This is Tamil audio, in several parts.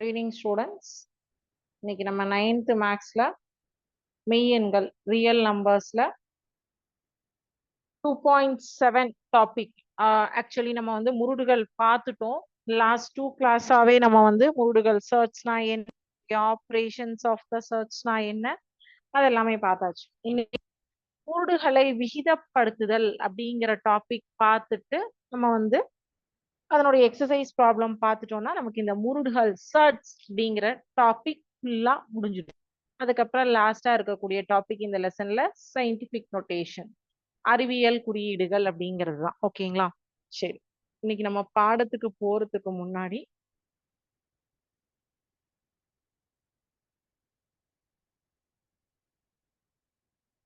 ஈவினிங் ஸ்டூடெண்ட்ஸ் இன்னைக்கு நம்ம நைன்த்து மேக்ஸ்ல மெய்யெண்கள் real நம்பர்ஸ்ல two point seven topic actually நம்ம வந்து முருடுகள் பார்த்துட்டோம். லாஸ்ட் டூ கிளாஸாகவே நம்ம வந்து முருடுகள் சர்ச்னா என்ன ஆப்ரேஷன்ஸ் ஆஃப் த சர்ச்னா என்ன அதெல்லாமே பார்த்தாச்சு. இன்னைக்கு முருடுகளை விகிதப்படுத்துதல் அப்படிங்கிற டாபிக் பார்த்துட்டு நம்ம வந்து அதனுடைய எக்ஸசைஸ் ப்ராப்ளம் பார்த்துட்டோம்னா நமக்கு இந்த முருடுகள் சர்ச் அப்படிங்கிற டாபிக் ஃபுல்லாக முடிஞ்சிடும். அதுக்கப்புறம் லாஸ்டா இருக்கக்கூடிய டாபிக் இந்த லெசன்ல சயின்டிபிக் நொட்டேஷன் அறிவியல் குறியீடுகள் அப்படிங்கிறது தான். ஓகேங்களா சரி. இன்னைக்கு நம்ம பாடத்துக்கு போறதுக்கு முன்னாடி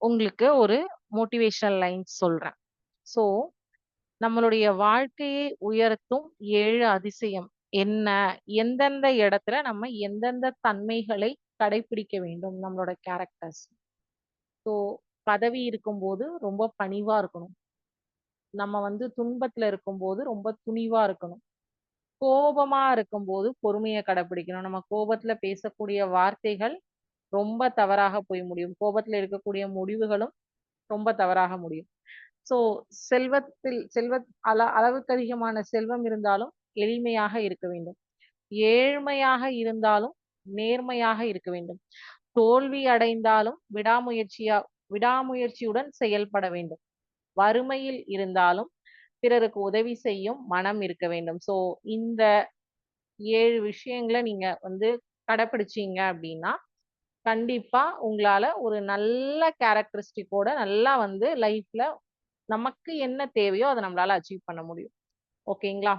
உங்களுக்கு ஒரு மோட்டிவேஷனல் லைன் சொல்றேன். ஸோ நம்மளுடைய வாழ்க்கையை உயர்த்தும் ஏழு அதிசயம் என்ன? எந்தெந்த இடத்துல நம்ம எந்தெந்த தன்மைகளை கடைபிடிக்க வேண்டும் நம்மளோட கேரக்டர்ஸ் ஸோ பதவி இருக்கும்போது ரொம்ப பணிவா இருக்கணும். நம்ம வந்து துன்பத்துல இருக்கும்போது ரொம்ப துணிவா இருக்கணும். கோபமா இருக்கும்போது பொறுமையை கடைபிடிக்கணும் நம்ம கோபத்துல பேசக்கூடிய வார்த்தைகள் ரொம்ப தவறாக போய் முடியும். கோபத்துல இருக்கக்கூடிய முடிவுகளும் ரொம்ப தவறாக முடியும். சோ செல்வத்தில் செல்வ அள அளவுக்கு அதிகமான செல்வம் இருந்தாலும் எளிமையாக இருக்க வேண்டும். ஏழ்மையாக இருந்தாலும் நேர்மையாக இருக்க வேண்டும். தோல்வி அடைந்தாலும் விடாமுயற்சியா விடாமுயற்சியுடன் செயல்பட வேண்டும். வறுமையில் இருந்தாலும் பிறருக்கு உதவி செய்யும் மனம் இருக்க வேண்டும். சோ இந்த ஏழு விஷயங்களை நீங்க வந்து கடைப்பிடிச்சீங்க அப்படின்னா கண்டிப்பா உங்களால ஒரு நல்ல கேரக்டரிஸ்டிக்கோட நல்லா வந்து லைஃப்ல நமக்கு என்ன தேவையோ அதை நம்மளால அச்சீவ் பண்ண முடியும். ஓகேங்களா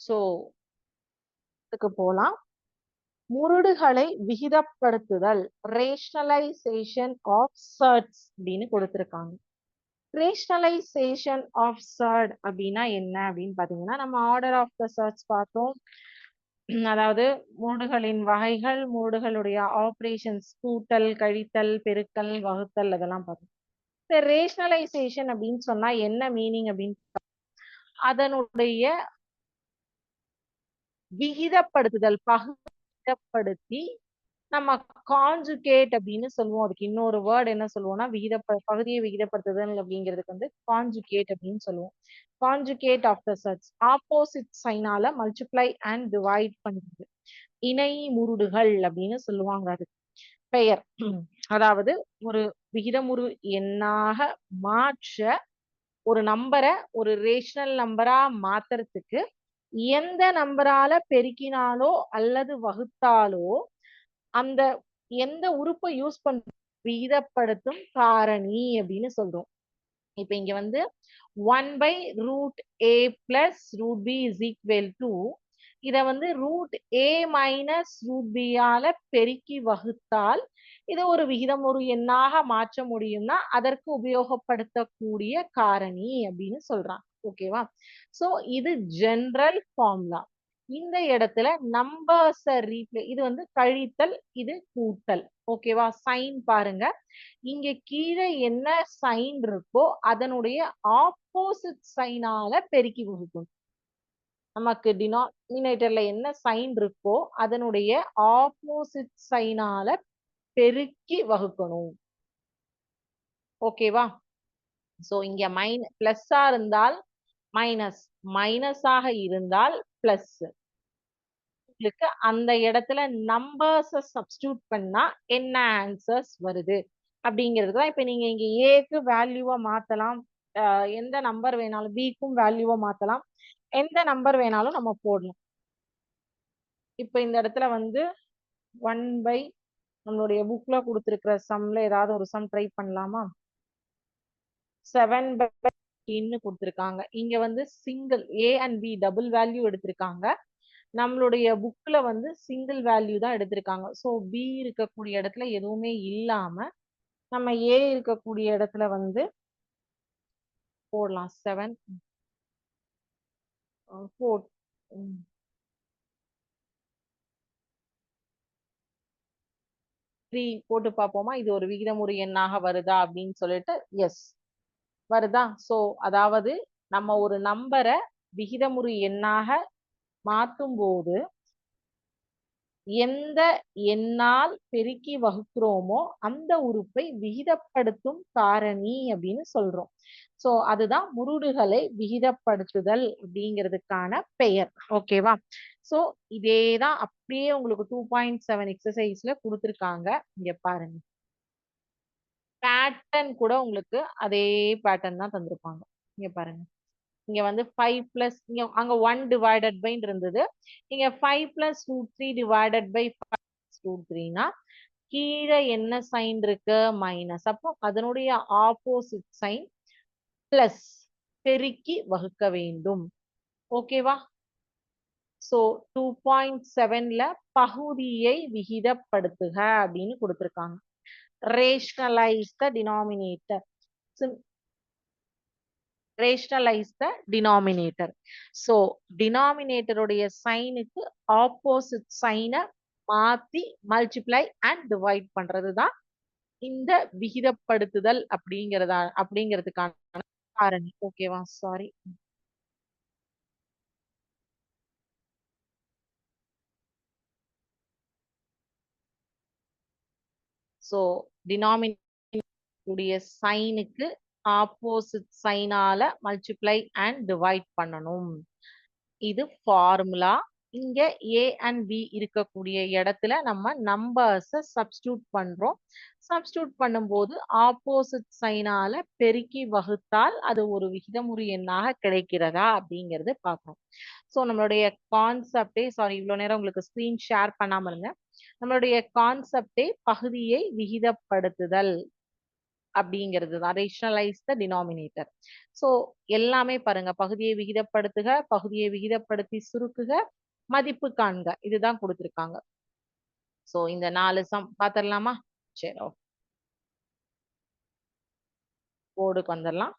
சோ இதுக்கு போலாம். முருடுகளை விகிதப்படுத்துதல் ரேஷனலைசேஷன் ஆஃப் சர்ட்ஸ் அப்படின்னு கொடுத்துருக்காங்க. ரேஷனலைசேஷன் ஆஃப் சர்ட் அப்படின்னா என்ன அப்படின்னு பாத்தீங்கன்னா நம்ம ஆர்டர் ஆஃப் த சர்ட்ஸ் பார்த்தோம். அதாவது மூடுகளின் வகைகள் மூடுகளுடைய ஆப்ரேஷன்ஸ் கூட்டல் கழித்தல் பெருக்கல் வகுத்தல் அதெல்லாம் பார்த்தோம் ரேஷனலைசேஷன் அப்படின்னு சொன்னா என்ன மீனிங் அப்படின்னு அதனுடைய விகிதப்படுத்துதல் பகுதிப்படுத்தி நம்ம காஞ்சுகேட் அப்படின்னு சொல்லுவோம். அதுக்கு இன்னொரு வேர்டு என்ன சொல்லுவோம்னா விகித பகுதியை விகிதப்படுத்துதல் அப்படிங்கிறதுக்கு வந்து காஞ்சுகேட் அப்படின்னு சொல்லுவோம். Conjugate of the surd opposite சைனால மல்டிப்ளை அண்ட் டிவைட் பண்ணுறது இணை முருடுகள் அப்படின்னு சொல்லுவாங்க அது. பெயர். அதாவது ஒரு விகிதமுறு எண்ணாக மாற்ற ஒரு நம்பரை ஒரு ரேஷனல் நம்பரா மாத்துறதுக்கு எந்த நம்பரால பெருக்கினாலோ அல்லது வகுத்தாலோ அந்த எந்த உறுப்பை யூஸ் பண்ண விகிதப்படுத்தும் காரணி அப்படின்னு சொல்றோம். இப்ப இங்க வந்து one by root A plus root B is equal to இத வந்து ரூட் ஏ மைனஸ் ரூட் பியால பெருக்கி வகுத்தால் இதை ஒரு விகிதம் ஒரு எண்ணாக மாற்ற முடியும்னா அதற்கு உபயோகப்படுத்தக்கூடிய காரணி அப்படின்னு சொல்றாங்க ஓகேவா சோ இது ஜென்ரல் ஃபார்முலா இந்த இடத்துல நம்பர்ஸ் ரீப்ளே இது வந்து கழித்தல் இது கூட்டல். ஓகேவா சைன் பாருங்க. இங்க கீழே என்ன சைன் இருக்கோ அதனுடைய ஆப்போசிட் சைனால பெருக்கி வகுக்கும் நமக்கு டினாமினேட்டர்ல என்ன சைன் இருக்கோ அதனுடைய ஆப்போசிட் சைனால பெருக்கி வகுக்கணும். ஓகேவா சோ இங்க மைன் பிளஸ்ஸா இருந்தால் மைனஸ் மைனஸாக இருந்தால் பிளஸ் உங்களுக்கு அந்த இடத்துல நம்பர்ஸ் சப்ஸ்டியூட் பண்ணா என்ன ஆன்சர்ஸ் வருது? அப்படிங்கிறது தான் இப்ப நீங்க இங்க ஏக்கு வேல்யூவா மாத்தலாம். எந்த நம்பர் வேணாலும் பிக்கும் வேல்யூவா மாத்தலாம். எந்த நம்பர் வேணாலும் நம்ம போடணும். இப்ப இந்த இடத்துல வந்து ஒன் பை நம்மளுடைய புக்ல கொடுத்துருக்கிற சம்ல ஏதாவது ஒரு சம் ட்ரை பண்ணலாமா? செவன் பை கொடுத்துருக்காங்க. இங்க வந்து single A and B double value எடுத்திருக்காங்க. நம்மளுடைய புக்கில் வந்து சிங்கிள் வேல்யூ தான் எடுத்திருக்காங்க. ஸோ பி இருக்கக்கூடிய இடத்துல எதுவுமே இல்லாம நம்ம ஏ இருக்கக்கூடிய இடத்துல வந்து போடலாம். செவன் ஃபோர் த்ரீ போட்டு பார்ப்போமா? இது ஒரு விகிதமுறை எண்ணாக வருதா? அப்படின்னு சொல்லிட்டு எஸ் வருதா? சோ அதாவது நம்ம ஒரு நம்பரை விகிதமுறு எண்ணாக மாத்தும் போது எந்த எண்ணால் பெருக்கி வகுக்கிறோமோ அந்த உறுப்பை விகிதப்படுத்தும் காரணி அப்படின்னு சொல்றோம். சோ அதுதான் முருடுகளை விகிதப்படுத்துதல் அப்படிங்கிறதுக்கான பெயர். ஓகேவா சோ இதேதான் அப்படியே உங்களுக்கு டூ பாயிண்ட் செவன் எக்ஸசைஸ்ல கொடுத்துருக்காங்க. இங்க பாருங்க. பேட்டர்ன் கூட உங்களுக்கு அதே பேட்டர்ன் தான் தந்திருப்பாங்க. இங்க பாருங்க. இங்க வந்து ஃபைவ் பிளஸ் இங்க அங்க ஒன் டிவைடட் பை இருந்தது. இங்க five plus root three divided by root த்ரீனா கீழே என்ன சைன் இருக்கு? மைனஸ் அப்போ அதனுடைய ஆப்போசிட் சைன் பிளஸ் பெருக்கி வகுக்க வேண்டும். ஓகேவா ஸோ டூ பாயிண்ட் செவன்ல பகுதியை விகிதப்படுத்துக அப்படின்னு கொடுத்துருக்காங்க. Rationalise the denominator rationalise the denominator so டினாமினேட்டருடைய சைனுக்கு ஆப்போசிட் சைனை மாத்தி மல்டிப்ளை அண்ட் டிவைட் பண்றது தான் இந்த விகிதப்படுத்துதல் அப்படிங்கிறதா அப்படிங்கிறதுக்கான காரணி. ஓகேவா சாரி ஸோ டினாமினேட் சைனுக்கு ஆப்போசிட் சைனால மல்டிப்ளை அண்ட் டிவைட் பண்ணணும். இது ஃபார்முலா இங்க ஏ அண்ட் பி இருக்கக்கூடிய இடத்துல நம்ம நம்பர்ஸ சப்ஸ்டியூட் பண்றோம். சப்ஸ்டியூட் பண்ணும்போது ஆப்போசிட் சைனால பெருக்கி வகுத்தால் அது ஒரு விகிதமுறி எண்ணாக கிடைக்கிறதா அப்படிங்கறது பார்க்கணும். ஸோ நம்மளுடைய கான்செப்டே சாரி இவ்வளோ நேரம் உங்களுக்கு ஸ்க்ரீன் ஷேர் பண்ணாமல் இருங்க. நம்மளுடைய கான்செப்டே பகுதியை விகிதப்படுத்துதல் அப்படிங்கிறது தான். ரேஷனலைஸ் த டினாமினேட்டர் ஸோ எல்லாமே பாருங்க. பகுதியை விகிதப்படுத்துக பகுதியை விகிதப்படுத்தி சுருக்குக மதிப்பு காண்க. இதுதான் கொடுத்துருக்காங்க. ஸோ இந்த நாலு சம் பார்த்துடலாமா சரி ஓகே போர்டுக்கு வந்துடலாம்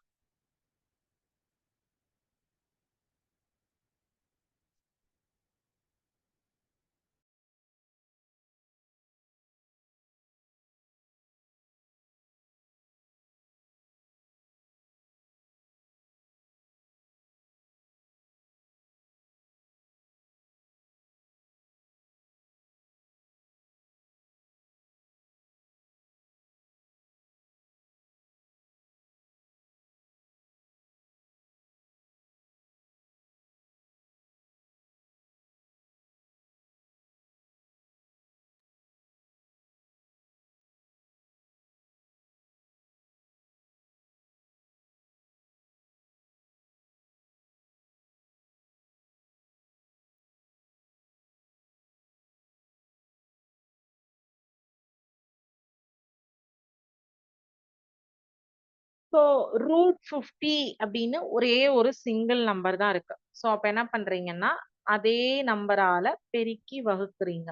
ஸோ ரூட் ஃபிஃப்டி அப்படின்னு ஒரே ஒரு சிங்கிள் நம்பர் தான் இருக்கு. ஸோ அப்போ என்ன பண்றீங்கன்னா அதே நம்பரால பெருக்கி வகுக்குறீங்க.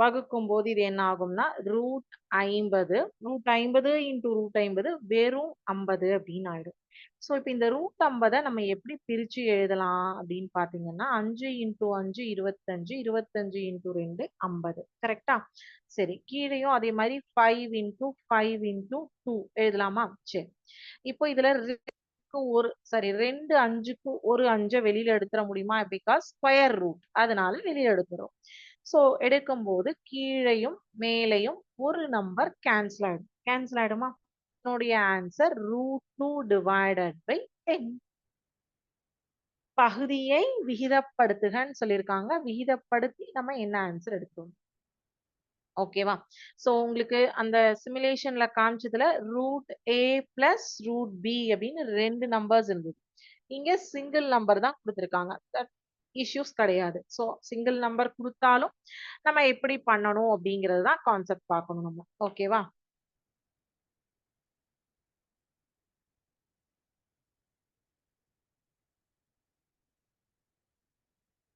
வகுக்கும் போது இது என்ன ஆகும்னா ரூட் ஐம்பது ரூட் ஐம்பது இன்டூ ரூட் ஐம்பது வெறும் ஐம்பது அப்படின்னு ஆயிடும். ஸோ இப்போ இந்த ரூட் ஐம்பதை நம்ம எப்படி பிரிச்சு எழுதலாம் அப்படின்னு பார்த்தீங்கன்னா அஞ்சு இன்டூ அஞ்சு இருபத்தஞ்சு இருபத்தஞ்சு இன்டூ ரெண்டு ஐம்பது. கரெக்டா சரி கீழேயும் அதே மாதிரி five into five into two எழுதலாமா? சரி. இப்போ இதுல ஒரு சாரி ரெண்டு அஞ்சுக்கு ஒரு அஞ்சை வெளியில எடுத்துட முடியுமா? பிகாஸ் ஸ்கொயர் ரூட் அதனால வெளியில எடுக்கிறோம் ஸோ எடுக்கும்போது கீழையும் மேலையும் ஒரு நம்பர் கேன்சல் ஆயிடும். கேன்சல் ஆயிடுமா? என்னுடைய answer root two divided by ten பகுதியை விகிதப்படுத்துகன்னு சொல்லியிருக்காங்க. விகிதப்படுத்தி நம்ம என்ன ஆன்சர் எடுத்தோம்? ஓகேவா ஸோ உங்களுக்கு அந்த சிமுலேஷன்ல காமிச்சதுல root A plus root B அப்படின்னு ரெண்டு நம்பர்ஸ் இருந்தது. இங்க சிங்கிள் நம்பர் தான் கொடுத்துருக்காங்க. இஷ்யூஸ் கிடையாது. ஸோ சிங்கிள் நம்பர் கொடுத்தாலும் நம்ம எப்படி பண்ணணும் அப்படிங்கிறது தான் கான்செப்ட் பார்க்கணும் நம்ம. ஓகேவா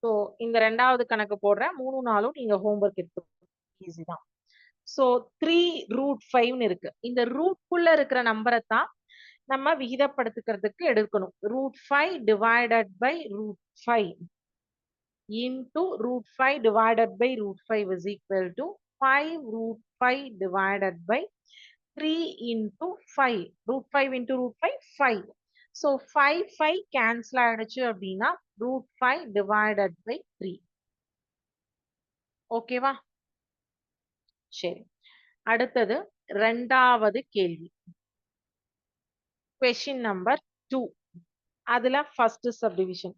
ஸோ இந்த ரெண்டாவது கணக்கு போடுறேன். மூணு நாளும் நீங்க ஹோம்ஒர்க் எடுத்து ஈஸி தான். ஸோ த்ரீ ரூட் ஃபைவ்னு இருக்கு. இந்த ரூட்குள்ள இருக்கிற நம்பரை தான் நம்ம விகிதப்படுத்துக்கிறதுக்கு எடுக்கணும். Root five divided by root five into root 5 divided by root 5 is equal to 5 root 5 divided by 3 into 5. Root 5 into root 5, 5. So five five cancel ஆயிடுச்சு அப்படின்னா root five divided by three ஓகேவா சரி. அடுத்தது ரெண்டாவது கேள்வி. கொஷின் நம்பர் டூ அதுல first subdivision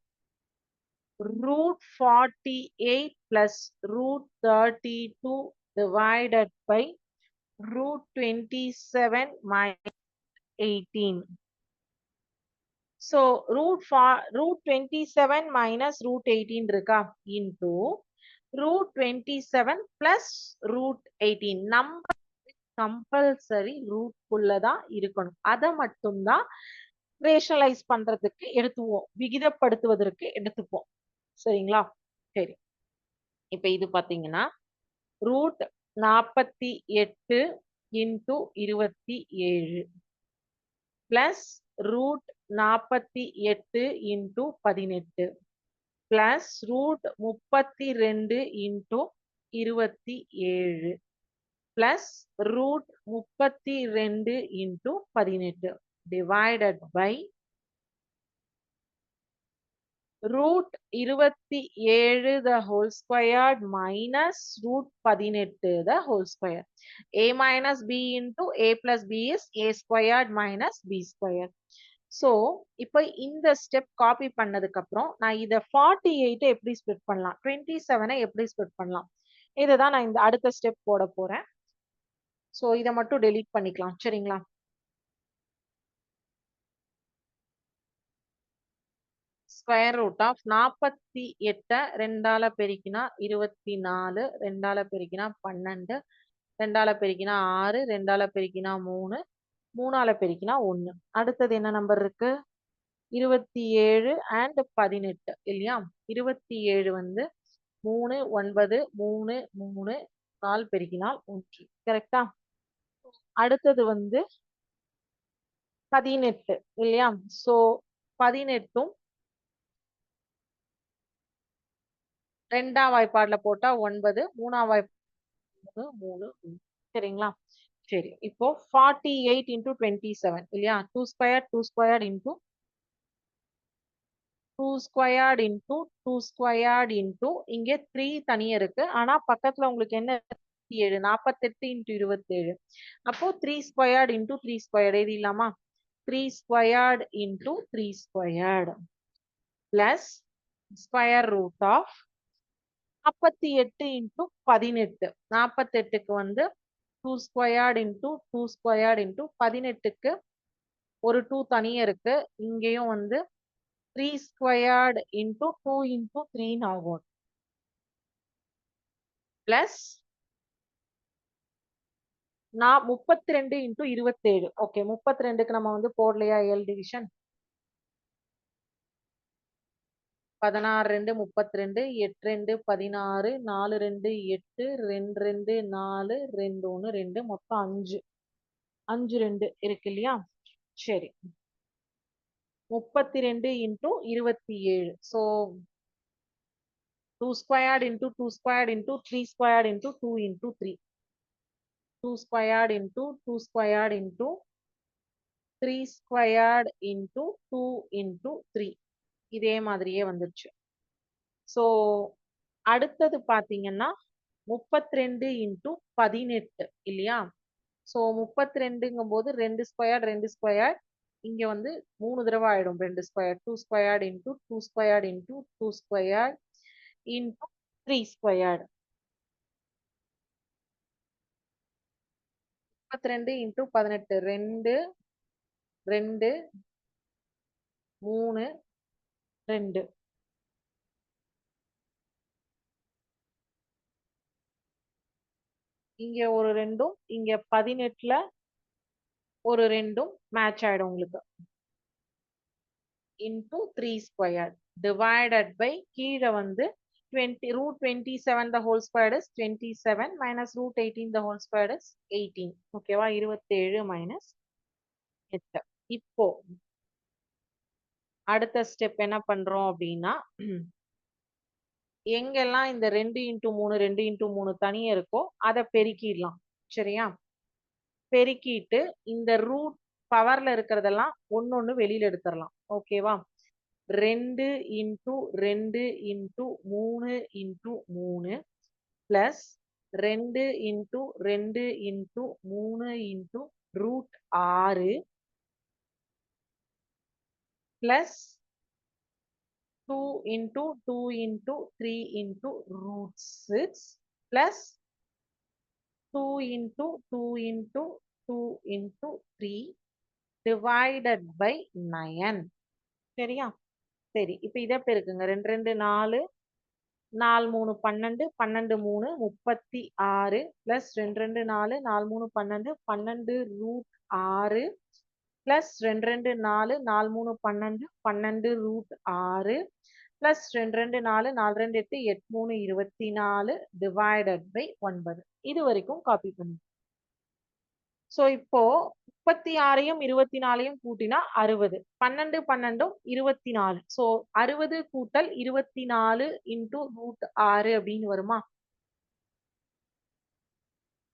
root 48 plus root 32 divided by root 27 minus 18. So root for root 27 minus root 18 இருக்கா into root 27 plus root 18 number compulsory root குள்ளதான் இருக்கணும் அதை மட்டும்தான் ரேஷனலைஸ் பண்றதுக்கு எடுத்துவோம் விகிதப்படுத்துவதற்கு எடுத்துப்போம் சரிங்களா? சரி. இப்ப இது பாத்தீங்கன்னா ரூட் நாற்பத்தி எட்டு இன்டூ இருபத்தி ஏழு பிளஸ் ரூட் நாற்பத்தி எட்டு இன்டூ பதினெட்டு பிளஸ் ரூட் முப்பத்தி ரெண்டு இன்ட்டு இருபத்தி ஏழு பிளஸ் ரூட் முப்பத்தி ரெண்டு இன்ட்டு பதினெட்டு டிவைடட் பை ரூட் இருபத்தி ஏழு the whole squared minus root பதினெட்டு the whole square A minus B into A plus B is A squared minus B square so இப்போ இந்த ஸ்டெப் காப்பி பண்ணதுக்கு அப்புறம் நான் இதை ஃபார்ட்டி எயிட்டை எப்படி ஸ்ப்ளிட் பண்ணலாம்? டுவெண்ட்டி செவனை எப்படி ஸ்ப்ளிட் பண்ணலாம்? இதை தான் நான் இந்த அடுத்த ஸ்டெப் போட போகிறேன் ஸோ இதை மட்டும் டெலீட் பண்ணிக்கலாம். சரிங்களா? ஸ்கொயர் ரூட் ஆஃப் நாற்பத்தி எட்டை ரெண்டால பெருக்கினா இருபத்தி நாலு ரெண்டால பெருக்கினா பன்னெண்டு ரெண்டால பெருக்கினா ஆறு ரெண்டால பெருக்கினா மூணு மூணால பெருக்கினா ஒன்று அடுத்தது என்ன நம்பர் இருக்கு? இருபத்தி ஏழு அண்ட் பதினெட்டு இல்லையா? இருபத்தி ஏழு வந்து மூணு ஒன்பது மூணு மூணு நாலு பெருக்கினால் ஒன்று. கரெக்டா அடுத்தது வந்து பதினெட்டு இல்லையா? சோ பதினெட்டும் ரெண்டாம் வாய்ப்பாடுல போட்டா ஒன்பது மூணாம் வாய்ப்பாடு மூணு மூணு சரிங்களா? சரி இப்போ forty eight into twenty seven இல்லையா? Two square two square into two squared into two squared into இங்கே த்ரீ தனியா இருக்கு. ஆனா பக்கத்துல உங்களுக்கு என்ன ஏழு? நாற்பத்தெட்டு இன்டூ இருபத்தேழு. அப்போ three squared into three squared எழுதிடலாமா? Three squared into three squared plus square root of நாற்பத்தி எட்டு இன்டூ பதினெட்டு. நாற்பத்தெட்டுக்கு வந்து two squared into two squared into பதினெட்டுக்கு ஒரு டூ தனியாக இருக்கு. இங்கேயும் வந்து three squared into two into த்ரீன்னு ஆகும். பிளஸ் நான் முப்பத்தி ரெண்டு இன்டூ இருபத்தேழு. ஓகே முப்பத்தி ரெண்டுக்கு நம்ம வந்து போடலையா எல் டிவிஷன் பதினாறு ரெண்டு முப்பத்தி ரெண்டு எட்டு ரெண்டு பதினாறு நாலு ரெண்டு எட்டு ரெண்டு ரெண்டு நாலு ரெண்டு ஒன்று ரெண்டு மொத்தம் அஞ்சு. அஞ்சு ரெண்டு இருக்கு இல்லையா? சரி. முப்பத்தி ரெண்டு இன்டூ இருபத்தி ஏழு. So two squared into two squared into three squared into two into three two squared into two squared into three squared into two into three இதே மாதிரியே வந்துருச்சு. ஸோ அடுத்தது பார்த்தீங்கன்னா முப்பத்தி ரெண்டு இன்டூ பதினெட்டு இல்லையா? ஸோ முப்பத்தி ரெண்டுங்கும் போது ரெண்டு ஸ்கொயர் ரெண்டு ஸ்கொயர் இங்கே வந்து மூணு தடவை ஆயிடும். ரெண்டு square two squared into two squared into two squared into three squared முப்பத்தி ரெண்டு இன்டூ பதினெட்டு ரெண்டு ரெண்டு மூணு ரெண்டு. இங்க ஒரு ரெண்டும் இங்க பதினெட்டுல ஒரு ரெண்டும் மேட்ச் ஆயிடும் உங்களுக்கு. Into three square divided by கீழே வந்து twenty root twenty seven the whole square is twenty seven minus root eighteen the whole square is eighteen ஓகேவா இருபத்தேழு மைனஸ் எட்டு. இப்போ அடுத்த ஸ்டெப் என்ன பண்றோம் அப்படின்னா எங்கெல்லாம் இந்த ரெண்டு இன்டூ மூணு ரெண்டு இன்டூ மூணு தனியாக இருக்கோ அதை பெருக்கிடலாம். சரியா? பெருக்கிட்டு இந்த ரூட் பவர்ல இருக்கிறதெல்லாம் ஒன்று ஒன்று வெளியில எடுத்துடலாம். ஓகேவா? ரெண்டு இன்டூ ரெண்டு இன்டூ மூணு இன்டூ மூணு பிளஸ் ரெண்டு இன்ட்டு ரெண்டு இன்டூ மூணு இன்ட்டு ரூட் ஆறு plus two into two into three into root six plus two into two into two into three divided by nine சரியா? சரி இப்போ இதை பெருக்குங்க. ரெண்டு ரெண்டு நாலு நாலு மூணு பன்னெண்டு பன்னெண்டு மூணு முப்பத்தி ஆறு பிளஸ் ரெண்டு ரெண்டு நாலு நாலு மூணு பன்னெண்டு பன்னெண்டு ரூட் ஆறு பிளஸ் ரெண்டு ரெண்டு நாலு நாலு மூணு பன்னெண்டு பன்னெண்டு ரூட் ஆறு பிளஸ் ரெண்டு ரெண்டு நாலு நாலு ரெண்டு எட்டு எட்டு மூணு இருபத்தி நாலு டிவைடட் பை ஒன்பது. இது வரைக்கும் காப்பி பண்ணு. ஸோ இப்போ முப்பத்தி ஆறையும் இருபத்தி நாலையும் கூட்டினா அறுபது. பன்னெண்டு பன்னெண்டும் இருபத்தி நாலு. ஸோ அறுபது கூட்டல் இருபத்தி நாலு இன்டூ ரூட் ஆறு அப்படின்னு வருமா?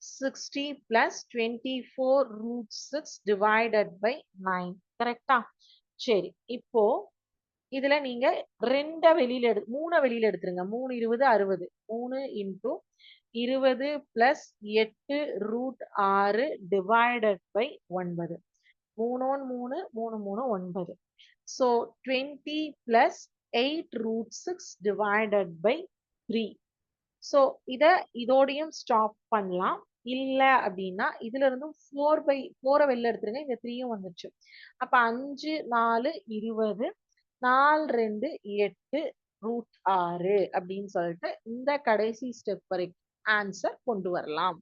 Sixty plus twenty four root six divided by nine கரெக்டா சரி. இப்போ இதுல நீங்க ரெண்ட வெளியில எடு மூணு வெளியில எடுத்துருங்க. மூணு இருபது அறுபது. மூணு இன்டூ இருபது பிளஸ் எட்டு ரூட் ஆறு டிவைடட் பை ஒன்பது. மூணோன் மூணு மூணு மூணு ஒன்பது. So twenty plus eight root six divided by three so இதை இதோடையும் ஸ்டாப் பண்ணலாம். இல்லை அப்படின்னா இதுல இருந்தும் ஃபோர் பை ஃபோரை வெளில எடுத்துருங்க இந்த த்ரீயும் வந்துருச்சு. அப்ப அஞ்சு நாலு இருபது நாலு ரெண்டு எட்டு ரூட் ஆறு அப்படின்னு சொல்லிட்டு இந்த கடைசி ஸ்டெப் வரைக்கும் ஆன்சர் கொண்டு வரலாம்.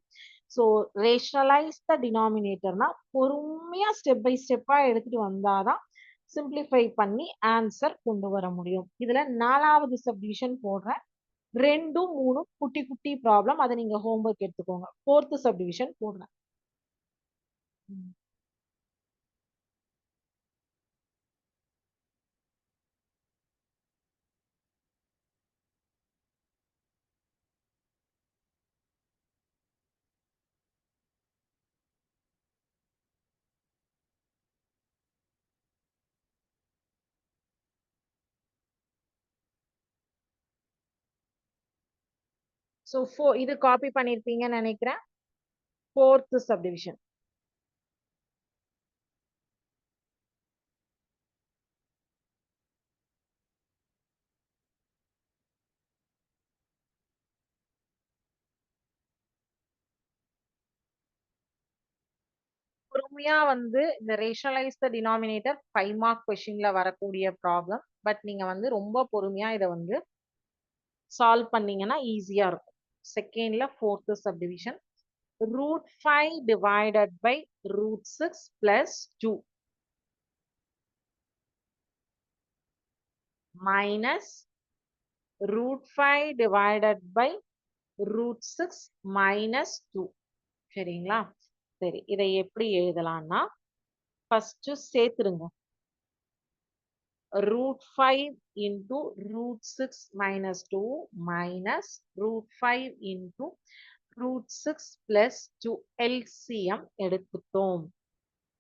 ஸோ ரேஷனலைஸ் த டினாமினேட்டர்னா பொறுமையா ஸ்டெப் பை ஸ்டெப்பா எடுத்துட்டு வந்தாதான் சிம்பிளிஃபை பண்ணி ஆன்சர் கொண்டு வர முடியும். இதுல நாலாவது சப்டிவிஷன் போடுறேன். ரெண்டும் மூணும் குட்டி குட்டி ப்ராப்ளம் அதை நீங்க ஹோம்ஒர்க் எடுத்துக்கோங்க. ஃபோர்த்து சப்டிவிஷன் போடுறேன். ஸோ ஃபோ இது காப்பி பண்ணியிருப்பீங்கன்னு நினைக்கிறேன். ஃபோர்த்து சப்டிவிஷன் பொறுமையா வந்து இந்த rationalise the denominator five mark கொஷின்ல வரக்கூடிய ப்ராப்ளம் பட் நீங்க வந்து ரொம்ப பொறுமையா இதை வந்து சால்வ் பண்ணீங்கன்னா ஈஸியா இருக்கும். செகண்ட்ல fourth subdivision root five divided by root six plus two minus root five divided by root six minus two சரிங்களா? சரி இதை எப்படி எழுதலாம்னா ஃபஸ்ட்டு சேர்த்துருங்க root 5 into root 6 minus 2 minus root 5 into root 6 plus 2 LCM எடுத்துட்டோம்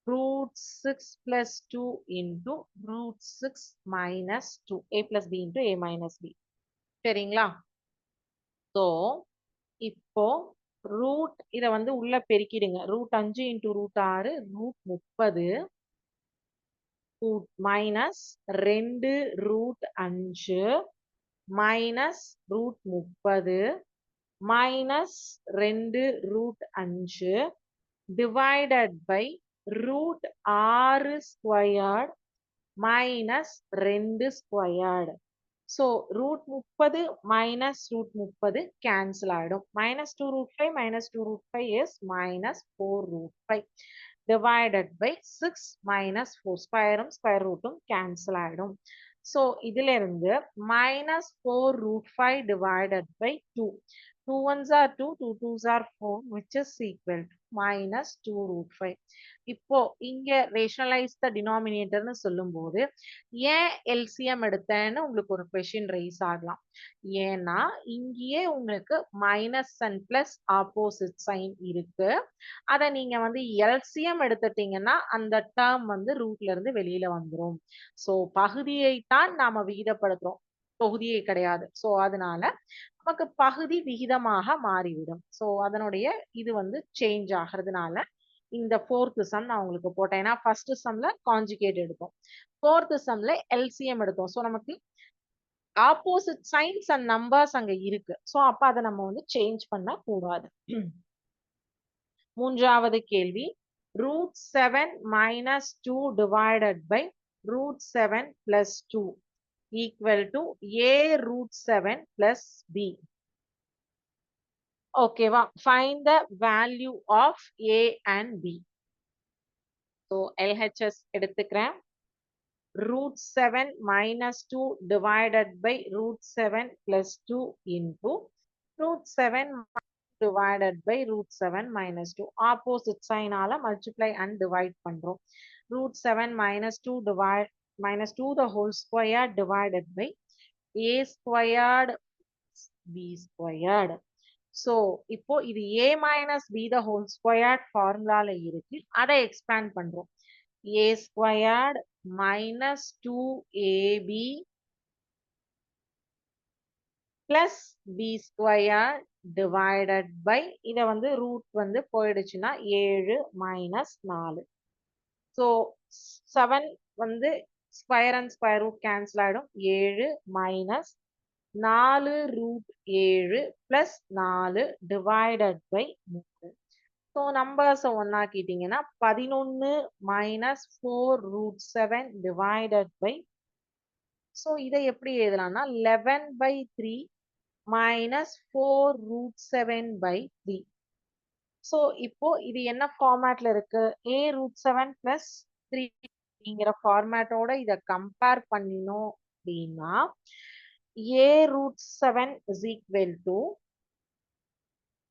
root 6 plus 2 into root 6 minus 2 a plus b into a minus b சரிங்களா ஸோ இப்போ ரூட் இதை வந்து உள்ள பெருக்கிடுங்க ரூட் அஞ்சு இன்டூ ரூட் ஆறு ரூட் முப்பது மைனஸ் ரெண்டு ரூட் அஞ்சு மைனஸ் ரூட் முப்பது மைனஸ் ரெண்டு ரூட் அஞ்சு டிவைடட் பை ரூட் ஆறு ஸ்கொயர்டு மைனஸ் ரெண்டு ஸ்கொயர்டு ஸோ ரூட் முப்பது மைனஸ் ரூட் முப்பது கேன்சல் ஆகிடும் minus two root five minus two root five is minus four root five divided by six minus four ஸ்கொயரும் square ரூட்டும் கேன்சல் ஆகிடும் ஸோ இதுல இருந்து minus four root five divided by two two ones are two two twos are four which is equal to minus 2 root 5 இப்போ இங்க rationalize the denominator சொல்லும்போது ஏன் LCM எடுத்தேன்னு உங்களுக்கு ஒரு question raise ஆகலாம். ஏன்னா இங்கேயே உங்களுக்கு minus and plus opposite sign இருக்கு. அத நீங்க வந்து LCM எடுத்துட்டீங்கன்னா அந்த term வந்து ரூட்ல இருந்து வெளியில வந்துரும். சோ பகுதியைத்தான் நாம விகிதப்படுத்துறோம். தொகுதியே கிடையாது. சோ அதனால நமக்கு பகுதி விகிதமாக மாறிவிடும். ஸோ அதனுடைய இது வந்து சேஞ்ச் ஆகிறதுனால இந்த ஃபோர்த்து சம் நான் உங்களுக்கு போட்டேன். ஏன்னா ஃபர்ஸ்ட் சம்ல காஞ்சுகேட் எடுத்தோம். ஃபோர்த்து சம்ல எல்சிஎம் எடுத்தோம். ஸோ நமக்கு ஆப்போசிட் சைன்ஸ் அண்ட் நம்பர்ஸ் அங்க இருக்கு. ஸோ அப்ப அதை நம்ம வந்து சேஞ்ச் பண்ண கூடாது. மூன்றாவது கேள்வி. Root seven minus two divided by root seven plus two equal to a root 7 plus b. Okay, வா find the value of a and b. So, LHS எடுத்துக்கிறேன். root 7 minus 2 divided by root 7 plus 2 into root 7 divided by root 7 minus 2. Opposite sign ஆல multiply and divide பண்றோம். root 7 minus 2 divide minus 2 the whole square divided by a squared b squared. So, இப்போ இது a minus b the whole squared formulaல இருக்கு. அதை expand பண்றோம். a squared minus 2ab plus b squared divided by இத வந்து root வந்து போயிடுச்சுன்னா 7 minus 4. So, 7 வந்து square and square root cancel ஆகிடும் ஏழு மைனஸ் நாலு ரூட் ஏழு பிளஸ் நாலு டிவைடட் பை மூணு ஸோ நம்பர்ஸை ஒன்னாக்கிட்டீங்கன்னா பதினொன்னு minus four root seven divided by so இதை எப்படி எழுதலாம்னா eleven by three minus four root seven by three so இப்போ இது என்ன ஃபார்மேட்ல இருக்கு a root seven plus three அப்படிங்கிற ஃபார்மேட்டோட இதை கம்பேர் பண்ணினோம் அப்படின்னா a root seven is equal to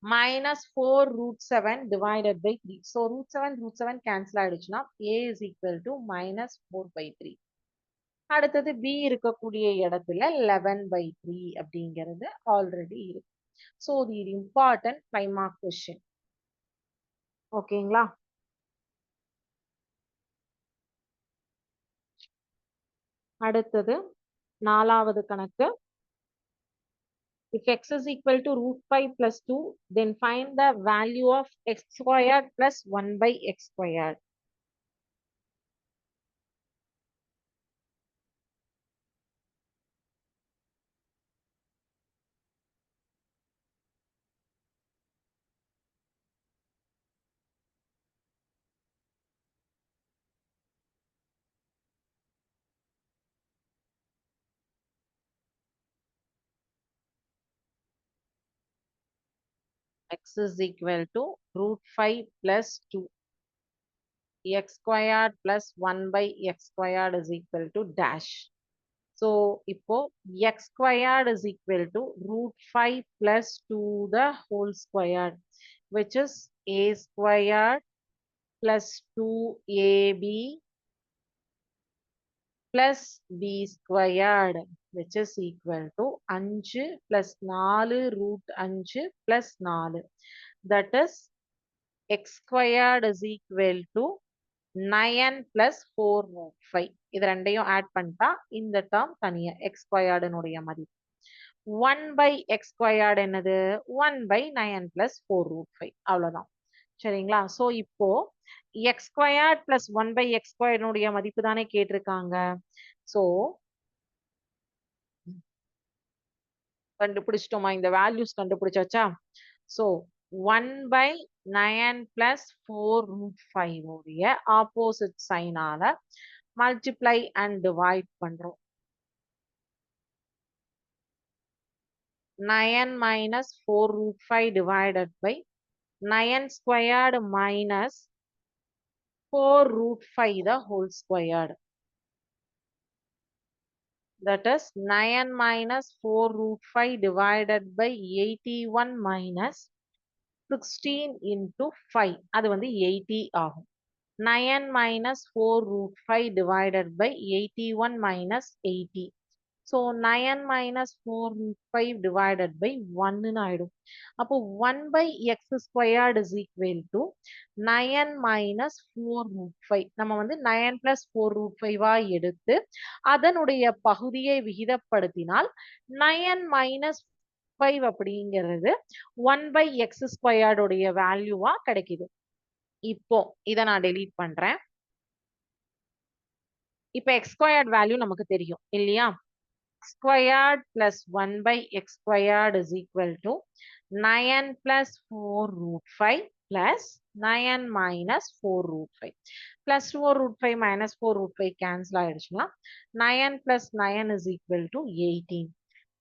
minus four root seven divided by three so root seven root seven cancel ஆயிடுச்சுன்னா a is equal to minus four by three அடுத்தது பி இருக்கக்கூடிய இடத்துல லெவன் பை த்ரீ அப்படிங்கிறது ஆல்ரெடி இருக்கு. ஸோ இது இம்பார்ட்டன்ட் ஃபைவ் மார்க் கொஸ்டின் ஓகேங்களா அடுத்தது நாலாவது கணக்கு if x is equal to root 5 plus 2 then find the value of x squared plus 1 by x squared x is equal to root 5 plus 2 x squared plus 1 by x squared is equal to dash. So, Ipo x squared is equal to root 5 plus 2 the whole square which is a squared plus 2ab plus b squared which is equal to 5 plus 4 root 5 plus 4 that is x squared is equal to 9 plus 4 root 5 இது ரெண்டையும் ஆட் பண்ணிட்டா இந்த டேர்ம் தனியா x squared னுடைய மதிப்பு 1 by x squared என்னது 1 by 9 plus 4 root 5 அவ்வளவுதான் சரிங்களா? சோ இப்போ x squared plus one by x ஸ்கொயர்னுடைய மதிப்பு தானே கேட்டிருக்காங்க. சோ கண்டுபிடிச்சிட்டோமா? இந்த values கண்டுபிடிச்சாச்சா? So one by nine plus four root five உடைய ஆப்போசிட் சைனால மல்டிப்ளை அண்ட் டிவைட் பண்றோம். Nine minus four root five divided by nine squared minus four root five the whole squared that is 9 minus 4 root 5 divided by 81 minus sixteen into five அது வந்து எயிட்டி ஆகும் nine minus four root five divided by eighty one minus eighty So nine minus four five divided by ஒன்னுன்னு ஆயிடும். அப்போ one by x squared is equal to nine minus four root five நம்ம வந்து நயன் பிளஸ் ஃபோர் ரூட் ஃபைவா எடுத்து அதனுடைய பகுதியை விகிதப்படுத்தினால் நயன் மைனஸ் ஃபைவ் அப்படிங்கிறது ஒன் பை எக்ஸ் ஸ்கொயர்டுடைய வேல்யூவா கிடைக்குது. இப்போ இதை நான் டெலீட் பண்றேன். இப்போ எக்ஸ்கொயர்ட் வேல்யூ நமக்கு தெரியும் இல்லையா? squared plus 1 by x squared is equal to 9 plus 4 root 5 plus 9 minus 4 root 5. Plus 4 root 5 minus 4 root 5 cancel ஆயிடுச்சுனா 9 plus 9 is equal to 18.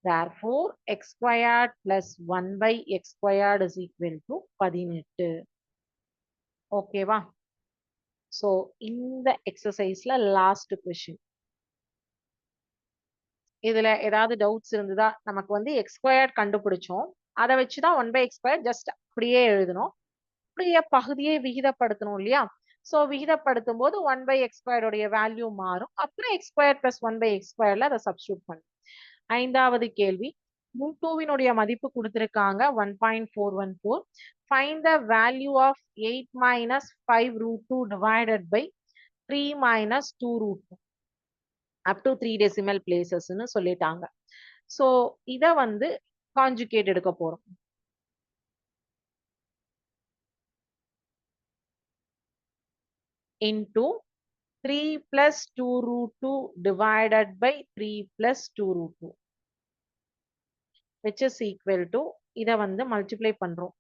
Therefore, x squared plus 1 by x squared is equal to 18. ஓகேவா ஸோ இந்த எக்ஸசைஸ்ல லாஸ்ட் கொஷின் இதுல ஏதாவது டவுட்ஸ் இருந்ததா நமக்கு வந்து எக்ஸ்கொயர்ட் கண்டுபிடிச்சோம். அதை வச்சுதான் ஒன் பை எக்ஸ்கொயர் ஜஸ்ட் அப்படியே எழுதணும். அப்படியே பகுதியை விகிதப்படுத்தணும் இல்லையா? ஸோ விகிதப்படுத்தும் போது ஒன் பை எக்ஸ் வேல்யூ மாறும். அப்புறம் x square plus one by எக்ஸ்கொயர்ல அதை சப்ஸ்டியூட் பண்ணும் ஐந்தாவது கேள்வி. ரூட் டூவினுடைய மதிப்பு கொடுத்துருக்காங்க. One point four one four find the value of eight minus five root two divided by three minus two root two up to three decimal பிளேசஸ்ன்னு சொல்லிட்டாங்க. ஸோ இதை வந்து காஞ்சுகேட் எடுக்க போறோம். Into three plus two root two divided by three plus two root two which is equal to இதை வந்து மல்டிப்ளை பண்றோம்.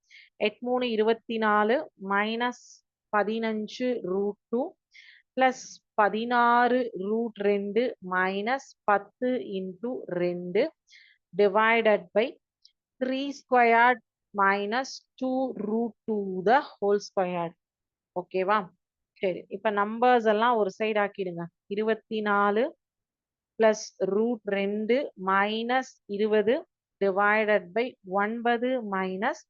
எட் மூணு இருபத்தி நாலு மைனஸ் பதினஞ்சு ரூட் டூ பிளஸ் பதினாறு ரூட் ரெண்டு மைனஸ் பத்து இன்டூ ரெண்டு divided by three squared minus two root two the whole squared ஓகேவா சரி இப்போ நம்பர்ஸ் எல்லாம் ஒரு சைடு ஆக்கிடுங்க. இருபத்தி நாலு பிளஸ் ரூட் ரெண்டு மைனஸ் இருபது டிவைடட் பை ஒன்பது மைனஸ்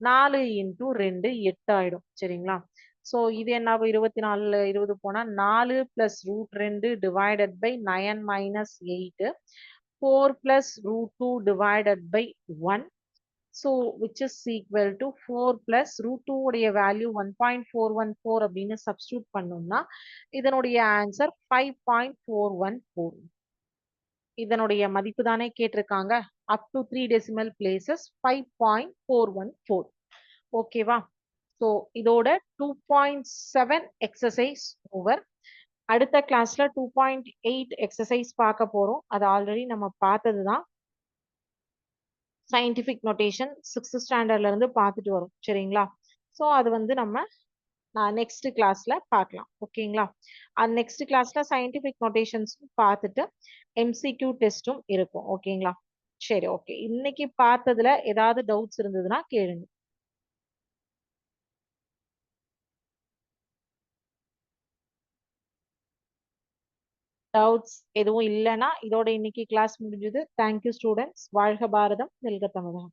நாலு இன்டூ ரெண்டு எட்டு ஆயிடும் சரிங்களா? ஸோ இது என்ன இருபத்தி நாலுல இருபது போனா நாலு பிளஸ் ரூட் ரெண்டு divided by nine minus eight four plus root two divided by one so which is equal to four plus root two உடைய value one point four one four அப்படின்னு சப்ஸ்டியூட் பண்ணோம்னா இதனுடைய answer five point four one four இதனுடைய மதிப்பு தானே கேட்டிருக்காங்க? Up to three decimal places five point four one four ஓகேவா ஸோ இதோட two point seven exercise over அடுத்த கிளாஸ்ல டூ பாயிண்ட் எயிட் எக்ஸசைஸ் பார்க்க போறோம். அது ஆல்ரெடி நம்ம பார்த்தது தான் சயின்டிஃபிக் நோட்டேஷன் சிக்ஸ்த் ஸ்டாண்டர்ட்ல இருந்து பார்த்துட்டு வரும். சரிங்களா? ஸோ அது வந்து நம்ம நான் நெக்ஸ்ட் கிளாஸ்ல பார்க்கலாம். ஓகேங்களா? அந்த நெக்ஸ்ட் கிளாஸ்ல சயின்டிஃபிக் நோட்டேஷன்ஸும் பார்த்துட்டு எம்சிக்யூ டெஸ்ட்டும் இருக்கும். ஓகேங்களா? சரி ஓகே இன்னைக்கு பார்த்ததுல ஏதாவது டவுட்ஸ் இருந்ததுன்னா கேளுங்க. டவுட்ஸ் எதுவும் இல்லைன்னா இதோட இன்னைக்கு கிளாஸ் முடிஞ்சது. தேங்க்யூ ஸ்டூடெண்ட்ஸ் வாழ்க பாரதம். நெல்க தமிழகம்.